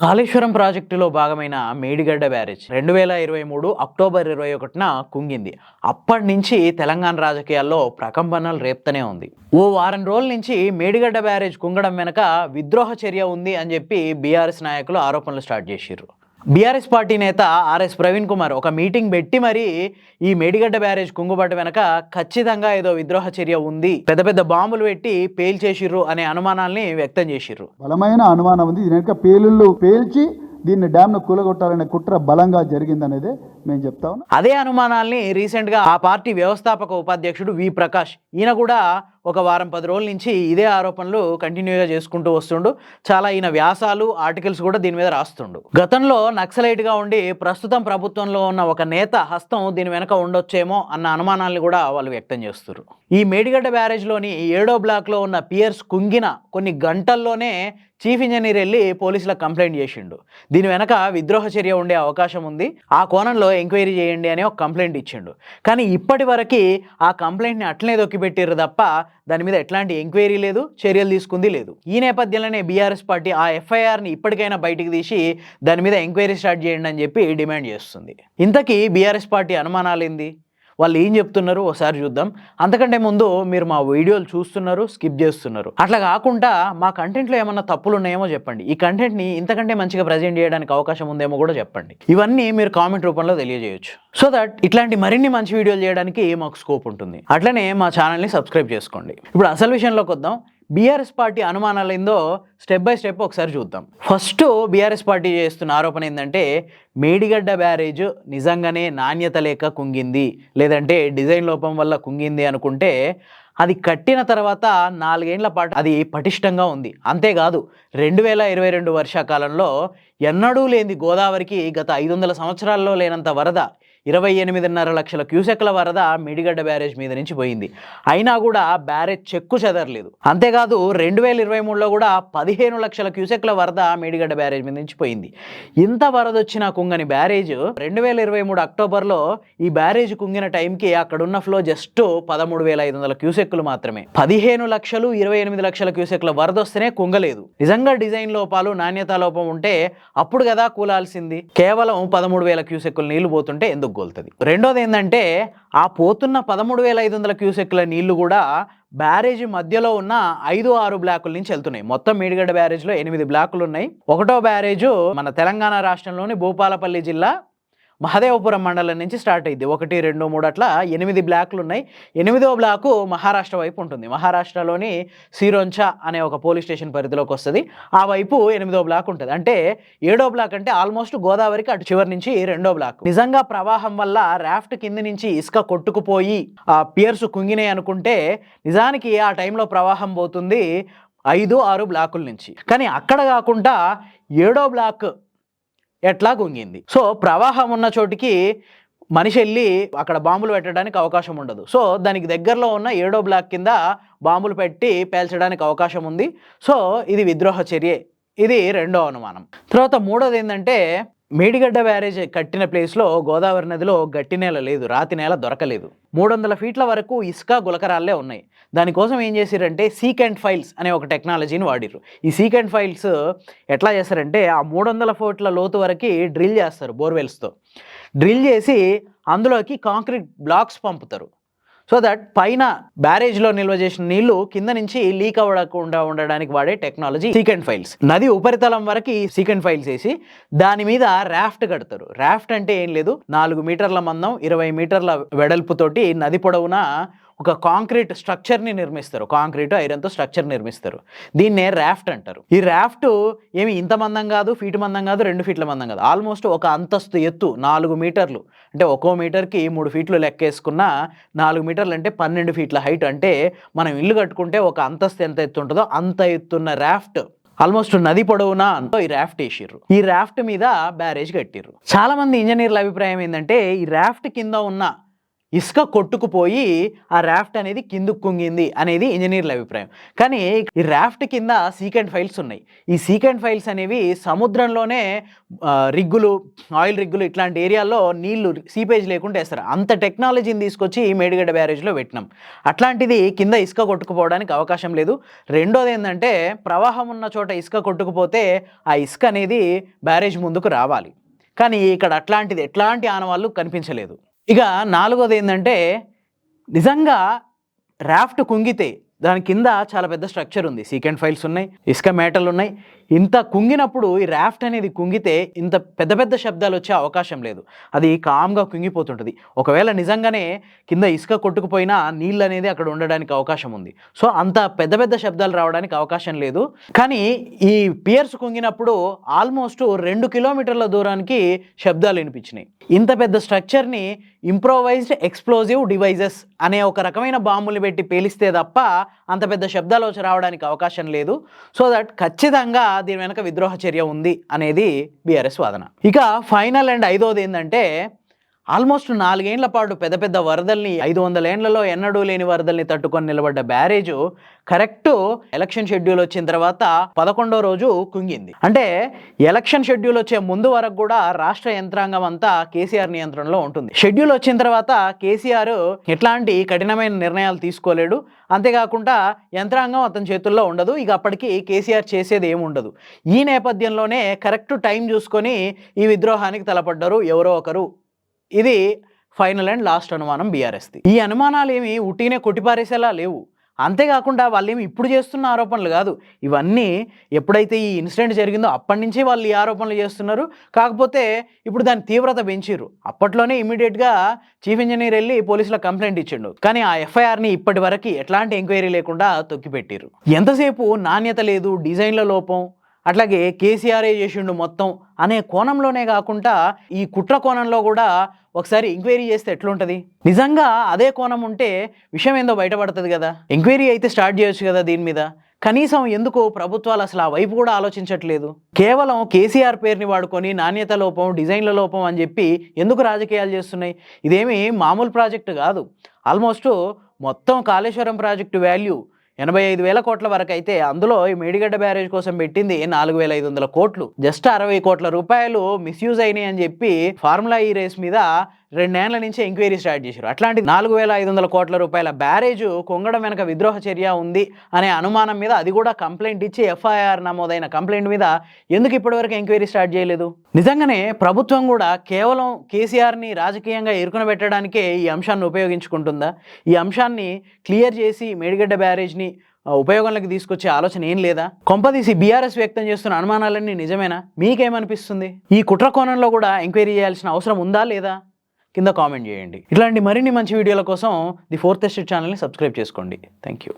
కాళేశ్వరం ప్రాజెక్టులో భాగమైన మేడిగడ్డ బ్యారేజ్ రెండు వేల ఇరవై మూడు అక్టోబర్ ఇరవై ఒకటిన కుంగింది. అప్పటి నుంచి తెలంగాణ రాజకీయాల్లో ప్రకంపనలు రేపుతూనే ఉంది. ఓ వారం రోజుల నుంచి మేడిగడ్డ బ్యారేజ్ కుంగడం వెనక విద్రోహ చర్య ఉంది అని చెప్పి బీఆర్ఎస్ నాయకులు ఆరోపణలు స్టార్ట్ చేసిర్రు. బీఆర్ఎస్ పార్టీ నేత ఆర్ఎస్ ప్రవీణ్ కుమార్ ఒక మీటింగ్ పెట్టి మరి ఈ మేడిగడ్డ బ్యారేజ్ కుంగుబాటు వెనక ఖచ్చితంగా ఏదో విద్రోహ చర్య ఉంది. పెద్ద పెద్ద బాంబులు పెట్టి పేల్చేసిర్రు అనే అనుమానాల్ని వ్యక్తం చేసిర్రు. బలమైన అనుమానం ఉంది. దీని వెనుక పేలుళ్ళు పేల్చి దీన్ని డ్యామ్ను కూలగొట్టాలనే కుట్ర బలంగా జరిగిందనేదే మేము చెప్తా ఉన్నాం. అదే అనుమానాల్ని రీసెంట్గా ఆ పార్టీ వ్యవస్థాపక ఉపాధ్యక్షుడు వి ప్రకాష్ ఈయన కూడా ఒక వారం పది రోజుల నుంచి ఇదే ఆరోపణలు కంటిన్యూగా చేసుకుంటూ వస్తుండు. చాలా ఈయన వ్యాసాలు ఆర్టికల్స్ కూడా దీని మీద రాస్తుండు. గతంలో నక్సలైట్గా ఉండి ప్రస్తుతం ప్రభుత్వంలో ఉన్న ఒక నేత హస్తం దీని వెనక ఉండొచ్చేమో అన్న అనుమానాల్ని కూడా వాళ్ళు వ్యక్తం చేస్తున్నారు ఈ మేడిగడ్డ బ్యారేజ్లోని ఏడో బ్లాక్లో ఉన్న పియర్స్ కుంగిన కొన్ని గంటల్లోనే చీఫ్ ఇంజనీర్ వెళ్ళి పోలీసులకు కంప్లైంట్ చేసిండు. దీని వెనక విద్రోహ చర్య ఉండే అవకాశం ఉంది. ఆ కోణంలో ఎంక్వైరీ చేయండి అని ఒక కంప్లైంట్ ఇచ్చిండు. కానీ ఇప్పటి వరకు ఆ కంప్లైంట్ని అట్లనే దొక్కిపెట్టిర్రు తప్ప దాని మీద ఎట్లాంటి ఎంక్వైరీ లేదు చర్యలు తీసుకుంది లేదు. ఈ నేపథ్యంలోనే బీఆర్ఎస్ పార్టీ ఆ ఎఫ్ఐఆర్ని ఇప్పటికైనా బయటికి తీసి దాని మీద ఎంక్వైరీ స్టార్ట్ చేయండి అని చెప్పి డిమాండ్ చేస్తుంది. ఇంతకీ బీఆర్ఎస్ పార్టీ అనుమానాలు ఏంది? వాళ్ళు ఏం చెప్తున్నారు ఒకసారి చూద్దాం. అంతకంటే ముందు మీరు మా వీడియోలు చూస్తున్నారు స్కిప్ చేస్తున్నారు. అట్లా కాకుండా మా కంటెంట్లో ఏమన్నా తప్పులు ఉన్నాయేమో చెప్పండి. ఈ కంటెంట్ని ఇంతకంటే మంచిగా ప్రజెంట్ చేయడానికి అవకాశం ఉందేమో కూడా చెప్పండి. ఇవన్నీ మీరు కామెంట్ రూపంలో తెలియజేయొచ్చు. సో దట్ ఇట్లాంటి మరిన్ని మంచి వీడియోలు చేయడానికి మాకు స్కోప్ ఉంటుంది. అట్లనే మా ఛానల్ని సబ్స్క్రైబ్ చేసుకోండి. ఇప్పుడు అసలు విషయంలోకి వద్దాం. బీఆర్ఎస్ పార్టీ అనుమానాలు ఏందో స్టెప్ బై స్టెప్ ఒకసారి చూద్దాం. ఫస్ట్ బీఆర్ఎస్ పార్టీ చేస్తున్న ఆరోపణ ఏంటంటే మేడిగడ్డ బ్యారేజ్ నిజంగానే నాణ్యత లేక కుంగింది. లేదంటే డిజైన్ లోపం వల్ల కుంగింది అనుకుంటే అది కట్టిన తర్వాత నాలుగేళ్ళ పాటు అది పటిష్టంగా ఉంది. అంతేకాదు రెండు వేల ఇరవై రెండు వర్షాకాలంలో ఎన్నడూ లేని గోదావరికి గత ఐదు వందల సంవత్సరాల్లో లేనంత వరద ఇరవై ఎనిమిదిన్నర లక్షల క్యూసెక్ల వరద మిడిగడ్డ బ్యారేజ్ మీద నుంచి పోయింది. అయినా కూడా బ్యారేజ్ చెక్కు చెదరలేదు. అంతేకాదు రెండు వేల ఇరవై మూడులో కూడా పదిహేను లక్షల క్యూసెక్ల వరద మేడిగడ్డ బ్యారేజ్ మీద నుంచి పోయింది. ఇంత వరద వచ్చిన కుంగని బ్యారేజ్ రెండు వేల ఇరవై మూడు అక్టోబర్లో ఈ బ్యారేజ్ కుంగిన టైంకి అక్కడున్న ఫ్లో జస్ట్ పదమూడు వేల ఐదు వందల క్యూసెక్లు మాత్రమే. పదిహేను లక్షలు ఇరవై ఎనిమిది లక్షల క్యూసెక్ల వరద వస్తేనే కుంగలేదు. నిజంగా డిజైన్ లోపాలు నాణ్యత లోపం ఉంటే అప్పుడు కదా కూలాల్సింది. కేవలం పదమూడు వేల క్యూసెక్కులు నీళ్ళు పోతుంటే ఎందుకు? గోలుతుంది రెండోది ఏంటంటే ఆ పోతున్న పదమూడు వేల ఐదు వందల క్యూసెక్ల నీళ్ళు కూడా బ్యారేజ్ మధ్యలో ఉన్న ఐదు ఆరు బ్లాకుల నుంచి వెళ్తున్నాయి. మొత్తం మేడిగడ్డ బ్యారేజ్లో ఎనిమిది బ్లాకులు ఉన్నాయి ఒకటో బ్యారేజ్ మన తెలంగాణ రాష్ట్రంలోని భూపాలపల్లి జిల్లా మహదేవపురం మండలం నుంచి స్టార్ట్ అయింది ఒకటి రెండు మూడు అట్లా ఎనిమిది బ్లాక్లు ఉన్నాయి. ఎనిమిదో బ్లాకు మహారాష్ట్ర వైపు ఉంటుంది. మహారాష్ట్రలోని సిరోంచా అనే ఒక పోలీస్ స్టేషన్ పరిధిలోకి వస్తుంది. ఆ వైపు ఎనిమిదో బ్లాక్ ఉంటుంది. అంటే ఏడో బ్లాక్ అంటే ఆల్మోస్ట్ గోదావరికి అటు చివరి నుంచి రెండో బ్లాక్. నిజంగా ప్రవాహం వల్ల రాఫ్ట్ కింద నుంచి ఇసుక కొట్టుకుపోయి ఆ పియర్స్ కుంగినాయి అనుకుంటే నిజానికి ఆ టైంలో ప్రవాహం పోతుంది ఐదు ఆరు బ్లాకుల నుంచి. కానీ అక్కడ కాకుండా ఏడో బ్లాక్ ఎట్లా కుంగింది సో ప్రవాహం ఉన్న చోటికి మనిషి వెళ్ళి అక్కడ బాంబులు పెట్టడానికి అవకాశం ఉండదు. సో దానికి దగ్గరలో ఉన్న ఏడో బ్లాక్ కింద బాంబులు పెట్టి పేల్చడానికి అవకాశం ఉంది. సో ఇది విద్రోహ చర్యే. ఇది రెండో అనుమానం. తర్వాత మూడోది ఏంటంటే మేడిగడ్డ బ్యారేజ్ కట్టిన ప్లేస్లో గోదావరి నదిలో గట్టి నేల లేదు రాతి నేల దొరకలేదు. మూడు వందల ఫీట్ల వరకు ఇసుక గులకరాలే ఉన్నాయి. దానికోసం ఏం చేశారంటే సీకెంట్ ఫైల్స్ అనే ఒక టెక్నాలజీని వాడిరు ఈ సీకెంట్ ఫైల్స్ ఎట్లా చేస్తారంటే ఆ మూడు వందల ఫీట్ల లోతు వరకు డ్రిల్ చేస్తారు బోర్వెల్స్తో. డ్రిల్ చేసి అందులోకి కాంక్రీట్ బ్లాక్స్ పంపుతారు. సో దట్ పైన బ్యారేజ్లో నిల్వ చేసిన నీళ్ళు కింద నుంచి లీక్ అవ్వకుండా ఉండడానికి వాడే టెక్నాలజీ సీకెంట్ ఫైల్స్. నది ఉపరితలం వరకు సీకెంట్ ఫైల్స్ వేసి దాని మీద రాఫ్ట్ కడతారు. రాఫ్ట్ అంటే ఏం లేదు. నాలుగు మీటర్ల మందం ఇరవై మీటర్ల వెడల్పుతోటి నది పొడవునా ఒక కాంక్రీట్ స్ట్రక్చర్ని నిర్మిస్తారు. కాంక్రీట్ ఐరన్తో స్ట్రక్చర్ నిర్మిస్తారు. దీన్నే రాఫ్ట్ అంటారు. ఈ రాఫ్ట్ ఏమి ఇంత మందం కాదు ఫీట్ మందం కాదు రెండు ఫీట్ల మందం కాదు. ఆల్మోస్ట్ ఒక అంతస్తు ఎత్తు నాలుగు మీటర్లు. అంటే ఒక్కో మీటర్కి మూడు ఫీట్లు లెక్కేసుకున్న నాలుగు మీటర్లు అంటే పన్నెండు ఫీట్ల హైట్ అంటే మనం ఇల్లు కట్టుకుంటే ఒక అంతస్తు ఎంత ఎత్తు ఉంటుందో అంత ఎత్తున్న రాఫ్ట్. ఆల్మోస్ట్ నది పొడవునా ఈ రాఫ్ట్ వేసిర్రు ఈ రాఫ్ట్ మీద బ్యారేజ్ కట్టిర్రు. చాలా మంది ఇంజనీర్ల అభిప్రాయం ఏంటంటే ఈ రాఫ్ట్ కింద ఉన్న ఇసుక కొట్టుకుపోయి ఆ రాఫ్ట్ అనేది కిందకు కుంగింది అనేది ఇంజనీర్ల అభిప్రాయం. కానీ ఈ రాఫ్ట్ కింద సీకెంట్ ఫైల్స్ ఉన్నాయి. ఈ సీకెంట్ ఫైల్స్ అనేవి సముద్రంలోనే రిగ్గులు ఆయిల్ రిగ్గులు ఇట్లాంటి ఏరియాల్లో నీళ్ళు సీపేజ్ లేకుండా వేస్తారు. అంత టెక్నాలజీని తీసుకొచ్చి మేడిగడ్డ బ్యారేజ్లో పెట్టినాం. అట్లాంటిది కింద ఇసుక కొట్టుకుపోవడానికి అవకాశం లేదు. రెండోది ఏంటంటే ప్రవాహం ఉన్న చోట ఇసుక కొట్టుకుపోతే ఆ ఇసుక అనేది బ్యారేజ్ ముందుకు రావాలి. కానీ ఇక్కడ అట్లాంటిది ఎట్లాంటి ఆనవాళ్ళు కనిపించలేదు. ఇక నాలుగోది ఏంటంటే నిజంగా రాఫ్ట్ కుంగితే దాని కింద చాలా పెద్ద స్ట్రక్చర్ ఉంది. సీకెండ్ ఫైల్స్ ఉన్నాయి ఇసుక మేటలు ఉన్నాయి. ఇంత కుంగినప్పుడు ఈ రాఫ్ట్ అనేది కుంగితే ఇంత పెద్ద పెద్ద శబ్దాలు వచ్చే అవకాశం లేదు. అది కామ్గా కుంగిపోతుంటుంది. ఒకవేళ నిజంగానే కింద ఇసుక కొట్టుకుపోయినా నీళ్ళు అనేది అక్కడ ఉండడానికి అవకాశం ఉంది. సో అంత పెద్ద పెద్ద శబ్దాలు రావడానికి అవకాశం లేదు. కానీ ఈ పియర్స్ కుంగినప్పుడు ఆల్మోస్ట్ రెండు కిలోమీటర్ల దూరానికి శబ్దాలు వినిపించినాయి. ఇంత పెద్ద స్ట్రక్చర్ని ఇంప్రోవైజ్డ్ ఎక్స్ప్లోజివ్ డివైజెస్ అనే ఒక రకమైన బాంబులు పెట్టి పేలిస్తే తప్ప అంత పెద్ద శబ్దాలు వచ్చి రావడానికి అవకాశం లేదు. సో దట్ ఖచ్చితంగా దీని వెనక విద్రోహ చర్య ఉంది అనేది బీఆర్ఎస్ వాదన. ఇక ఫైనల్ అండ్ ఐదోది ఏంటంటే ఆల్మోస్ట్ నాలుగేండ్ల పాటు పెద్ద పెద్ద వరదల్ని ఐదు వందల ఏండ్లలో ఎన్నడూ లేని వరదల్ని తట్టుకొని నిలబడ్డ బ్యారేజ్ కరెక్ట్ ఎలక్షన్ షెడ్యూల్ వచ్చిన తర్వాత పదకొండో రోజు కుంగింది. అంటే ఎలక్షన్ షెడ్యూల్ వచ్చే ముందు వరకు కూడా రాష్ట్ర యంత్రాంగం అంతా కేసీఆర్ నియంత్రణలో ఉంటుంది. షెడ్యూల్ వచ్చిన తర్వాత కేసీఆర్ ఎట్లాంటి కఠినమైన నిర్ణయాలు తీసుకోలేడు. అంతేకాకుండా యంత్రాంగం అతని చేతుల్లో ఉండదు. ఇక అప్పటికి కేసీఆర్ చేసేది ఏముండదు ఈ నేపథ్యంలోనే కరెక్ట్ టైం చూసుకొని ఈ విద్రోహానికి తలపడ్డారు ఎవరో ఒకరు ఇది ఫైనల్ అండ్ లాస్ట్ అనుమానం బీఆర్ఎస్ది. ఈ అనుమానాలు ఏమి ఉట్టినే కొట్టిపారేసేలా లేవు. అంతేకాకుండా వాళ్ళు ఏమి ఇప్పుడు చేస్తున్న ఆరోపణలు కాదు. ఇవన్నీ ఎప్పుడైతే ఈ ఇన్సిడెంట్ జరిగిందో అప్పటి నుంచి వాళ్ళు ఈ ఆరోపణలు చేస్తున్నారు. కాకపోతే ఇప్పుడు దాని తీవ్రత పెంచిర్రు. అప్పట్లోనే ఇమీడియట్గా చీఫ్ ఇంజనీర్ వెళ్ళి పోలీసులకు కంప్లైంట్ ఇచ్చిండు. కానీ ఆ ఎఫ్ఐఆర్ని ఇప్పటి వరకు ఎట్లాంటి ఎంక్వైరీ లేకుండా తొక్కిపెట్టారు ఎంతసేపు నాణ్యత లేదు డిజైన్ల లోపం అట్లాగే కేసీఆరే చేసిండు మొత్తం అనే కోణంలోనే కాకుండా ఈ కుట్ర కోణంలో కూడా ఒకసారి ఎంక్వైరీ చేస్తే ఎట్లుంటుంది? నిజంగా అదే కోణం ఉంటే విషయం ఏందో బయటపడుతుంది కదా. ఎంక్వైరీ అయితే స్టార్ట్ చేయొచ్చు కదా దీని మీద. కనీసం ఎందుకు ప్రభుత్వాలు అసలు ఆ వైపు కూడా ఆలోచించట్లేదు. కేవలం కేసీఆర్ పేరుని వాడుకొని నాణ్యత లోపం డిజైన్ల లోపం అని చెప్పి ఎందుకు రాజకీయాలు చేస్తున్నాయి? ఇదేమి మామూలు ప్రాజెక్టు కాదు. ఆల్మోస్ట్ మొత్తం కాళేశ్వరం ప్రాజెక్టు వాల్యూ ఎనభై ఐదు వేల కోట్ల వరకు అయితే అందులో ఈ మేడిగడ్డ బ్యారేజ్ కోసం పెట్టింది నాలుగు వేల ఐదు వందల కోట్లు. జస్ట్ అరవై కోట్ల రూపాయలు మిస్యూజ్ అయినాయి అని చెప్పి ఫార్ములా ఈ రేస్ మీద రెండేళ్ళ నుంచి ఎంక్వైరీ స్టార్ట్ చేశారు. అట్లాంటి నాలుగు వేల ఐదు వందల కోట్ల రూపాయల బ్యారేజ్ కొంగడం వెనక విద్రోహ చర్య ఉంది అనే అనుమానం మీద అది కూడా కంప్లైంట్ ఇచ్చి ఎఫ్ఐఆర్ నమోదైన కంప్లైంట్ మీద ఎందుకు ఇప్పటివరకు ఎంక్వైరీ స్టార్ట్ చేయలేదు? నిజంగానే ప్రభుత్వం కూడా కేవలం కేసీఆర్ని రాజకీయంగా ఇరుకున పెట్టడానికే ఈ అంశాన్ని ఉపయోగించుకుంటుందా? ఈ అంశాన్ని క్లియర్ చేసి మేడిగడ్డ బ్యారేజ్ని ఉపయోగంలోకి తీసుకొచ్చే ఆలోచన ఏం లేదా? కొంపదీసి బీఆర్ఎస్ వ్యక్తం చేస్తున్న అనుమానాలన్నీ నిజమేనా? మీకేమనిపిస్తుంది? ఈ కుట్ర కోణంలో కూడా ఎంక్వైరీ చేయాల్సిన అవసరం ఉందా లేదా? కింద కామెంట్ చేయండి. ఇట్లాంటి మరిన్ని మంచి వీడియోల కోసం ది ఫోర్త్ ఎస్టేట్ ఛానల్ని సబ్స్క్రైబ్ చేసుకోండి. Thank you